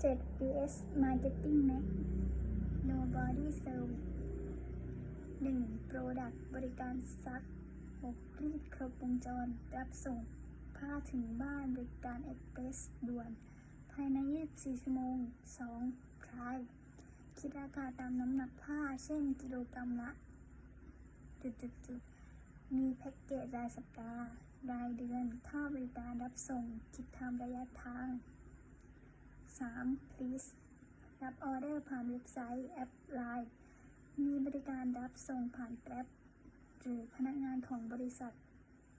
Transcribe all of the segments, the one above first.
7 PS Marketing Max Nobody Service 1 Product บริการซักอบรีดครบวงจร รับส่ง ผ้าถึงบ้านบริการเอ็กเพรสด่วน ภายใน 24 ชั่วโมง2 Price คิดราคาตามน้ำหนักผ้า เช่นกิโลกรัมละจุดๆๆมีแพ็กเกจรายสัปดาห์ รายเดือน ค่าบริการรับส่ง คิดตามระยะทาง 3. please รับออเดอร์ผ่านเว็บไซต์แอปไลน์มีบริการรับส่งผ่านแกร็บหรือพนักงานของบริษัท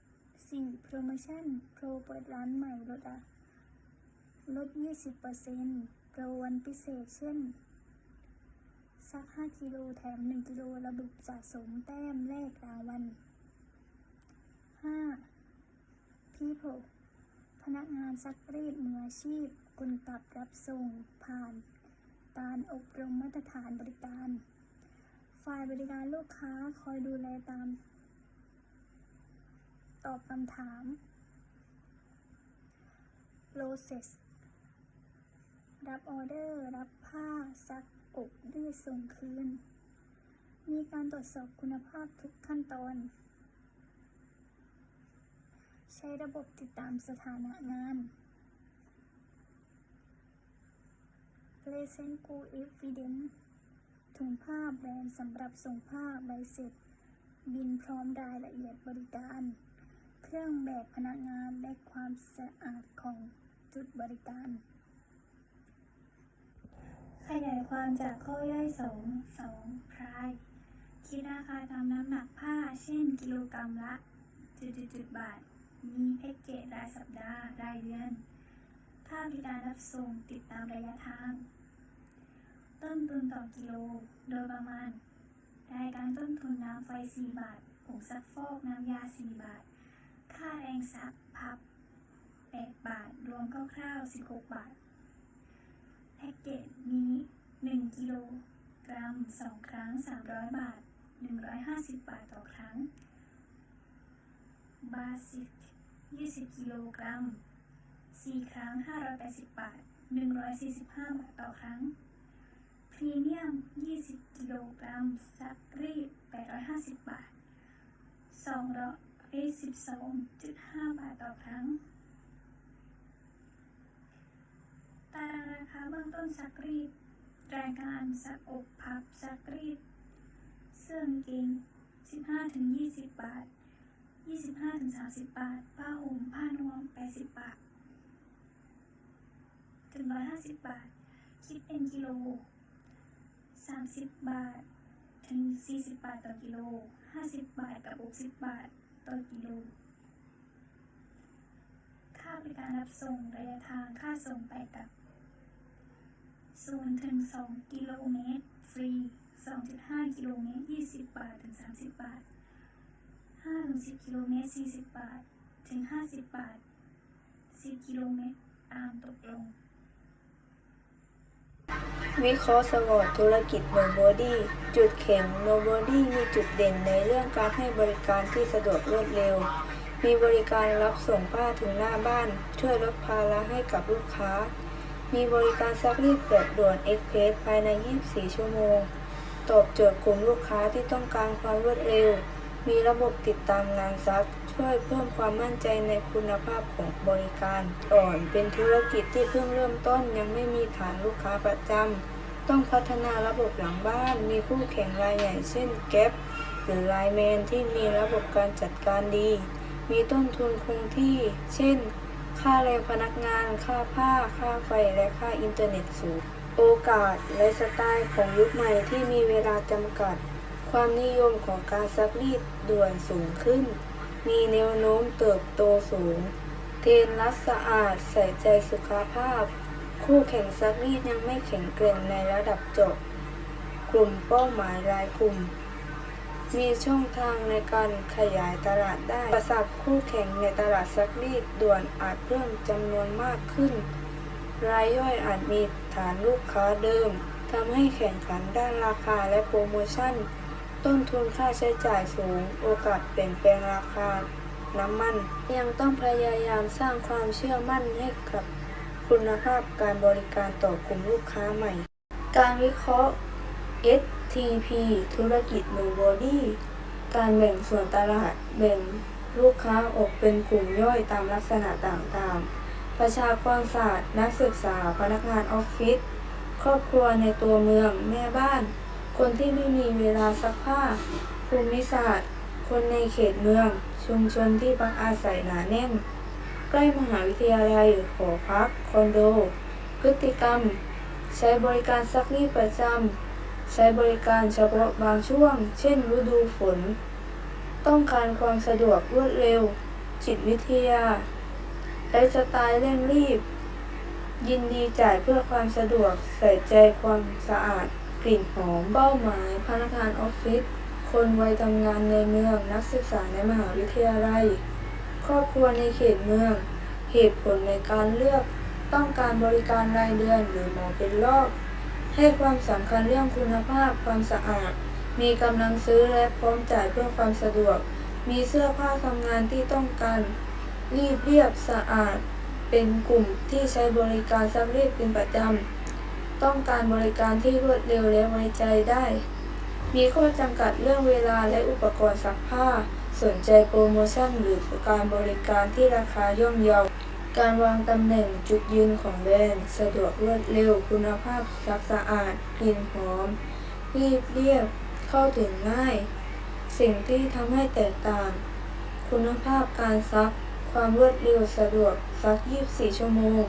4. โปรโมชั่นโปรเปิดร้านใหม่ลดลด 20%โปรวันพิเศษเช่นซัก 5 กิโลแถม 1 กิโลระบบสะสมแต้มแลกรางวัล 5. people พนักงานซักรีดมืออาชีพ คุณปรับรับส่งผ่านการอบรมมาตรฐานบริการ ฝ่ายบริการลูกค้าคอยดูแลตาม ตอบคำถาม process รับออเดอร์ รับผ้า ซัก อบรีดส่งคืน มีการตรวจสอบคุณภาพทุกขั้นตอน ใช้ระบบติดตามสถานะงาน Present Go Evidence ถุงผ้าแบรนด์สำหรับส่งผ้าใบเสร็จ บินพร้อมรายละเอียดบริการ เครื่องแบบพนักงานและความสะอาดของจุดบริการ ขยายความจากข้อย่อยสองสองพรายคิดราคาตามน้ำหนักผ้า เช่น กิโลกรัมละจุดจุดจุดบาท มีแพ็กเกจรายสัปดาห์ รายเดือน ค่าบริการรับส่งติดตามระยะทาง ต้นทุนต่อกิโล โดยประมาณ รายการต้นทุนน้ำไฟ 4 บาทผงซักฟอกน้ำยา 4 บาท ค่าแรงซักพับ 8 บาท รวมคร่าวๆ 16 บาท แพ็กเกจนี้ 1 กิโลกรัม 2 ครั้ง 300 บาท 150 บาทต่อครั้ง บาสิก 20 กิโลกรัม 4 ครั้ง 580 บาท 145 บาทต่อครั้ง พรีเมียม 20 กิโลกรัมซักรีด850 บาท 212.5 บาทต่อครั้ง ตารางราคาเบื้องต้นซักรีดรายการซักอบพับซักรีด เสื้อกางเกง15-20 บาท 25-30 บาท ผ้าห่มผ้านวม 80 บาท ถึง150บาท คิดเป็นกิโล30บาท ถึง40บาทต่อกิโล50บาทกับ60บาทต่อกิโล ค่าบริการรับส่งระยะทางค่าส่งไปกับ0ถึง2กิโลเมตร ฟรี2.5กิโลเมตร20บาทถึง30บาท5ถึง10กิโลเมตร40บาท ถึง50บาท10กิโลเมตรตามตกลง วิเคราะห์สวอตธุรกิจ Nobody จุดแข็ง Nobody มีจุดเด่นในเรื่องการให้บริการที่สะดวกรวดเร็ว มีบริการรับส่งผ้าถึงหน้าบ้าน ช่วยลดภาระให้กับลูกค้า มีบริการซักรีดแบบด่วนเอ็กเพรสภายใน 24 ชั่วโมง ตอบโจทย์กลุ่มลูกค้าที่ต้องการความรวดเร็ว มีระบบติดตามงานซัก ช่วยเพิ่มความมั่นใจในคุณภาพของบริการก่อนเป็นธุรกิจที่เพิ่งเริ่มต้นยังไม่มีฐานลูกค้าประจำต้องพัฒนาระบบหลังบ้าน มีคู่แข่งรายใหญ่เช่นแก๊ปหรือไลแมนที่มีระบบการจัดการดี มีต้นทุนคงที่ เช่น ค่าแรงพนักงาน ค่าผ้า ค่าไฟ และค่าอินเทอร์เน็ตสูง โอกาสและสไตล์ของยุคใหม่ที่มีเวลาจำกัด ความนิยมของการซักรีดด่วนสูงขึ้น มีแนวโน้มเติบโตสูง เทรนด์รักสะอาดใส่ใจสุขภาพ คู่แข่งซักรีดยังไม่แข็งแกร่งในระดับจบ กลุ่มเป้าหมายรายกลุ่ม มีช่องทางในการขยายตลาดได้ประสักคู่แข่งในตลาดซักรีดด่วนอาจเพิ่มจำนวนมากขึ้น รายย่อยอาจมีฐานลูกค้าเดิมทำให้แข่งขันด้านราคาและโปรโมชั่น ต้นทุนค่าใช้จ่ายสูง โอกาสเปลี่ยนแปลงราคา น้ำมัน ยังต้องพยายามสร้างความเชื่อมั่นให้กับคุณภาพการบริการต่อกลุ่มลูกค้าใหม่ การวิเคราะห์ STP ธุรกิจ Nobody การแบ่งส่วนตลาดแบ่งลูกค้าออกเป็นกลุ่มย่อยตามลักษณะต่างๆ ประชากรศาสตร์ นักศึกษา พนักงานออฟฟิศ ครอบครัวในตัวเมือง แม่บ้าน คนที่ไม่มีเวลาซักผ้า ภูมิศาสตร์ คนในเขตเมือง ชุมชนที่พักอาศัยหนาแน่น ใกล้มหาวิทยาลัยหอพัก คอนโด พฤติกรรม ใช้บริการซักรีดประจำ ใช้บริการเฉพาะบางช่วง เช่น ฤดูฝน ต้องการความสะดวกรวดเร็ว จิตวิทยาไลฟ์สไตล์เร่งรีบ ยินดีจ่ายเพื่อความสะดวกใส่ใจความสะอาด กลิ่นหอม เป้าหมาย พนักงานออฟฟิศ คนวัยทำงานในเมือง นักศึกษาในมหาวิทยาลัย ครอบครัวในเขตเมือง เหตุผลในการเลือก ต้องการบริการรายเดือน หรือหมอเป็นรอบ ให้ความสำคัญเรื่องคุณภาพ ความสะอาด มีกำลังซื้อและพร้อมจ่ายเพื่อความสะดวก มีเสื้อผ้าทำงานที่ต้องการ รีบเรียบสะอาด เป็นกลุ่มที่ใช้บริการซักรีดเป็นประจำ ต้องการบริการที่รวดเร็วและไว้ใจได้ มีข้อจำกัดเรื่องเวลาและอุปกรณ์ซักผ้า สนใจโปรโมชั่นหรือการบริการที่ราคาย่อมเยา การวางตำแหน่งจุดยืนของแบรนด์สะดวกรวดเร็วคุณภาพซักสะอาดกลิ่นหอม รีบเรียบ เข้าถึงง่าย สิ่งที่ทำให้แตกต่าง คุณภาพการซัก ความรวดเร็วสะดวกซัก 24 ชั่วโมง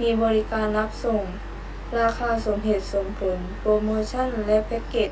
มีบริการรับส่ง ราคาสมเหตุสมผล โปรโมชั่นและแพ็กเกจ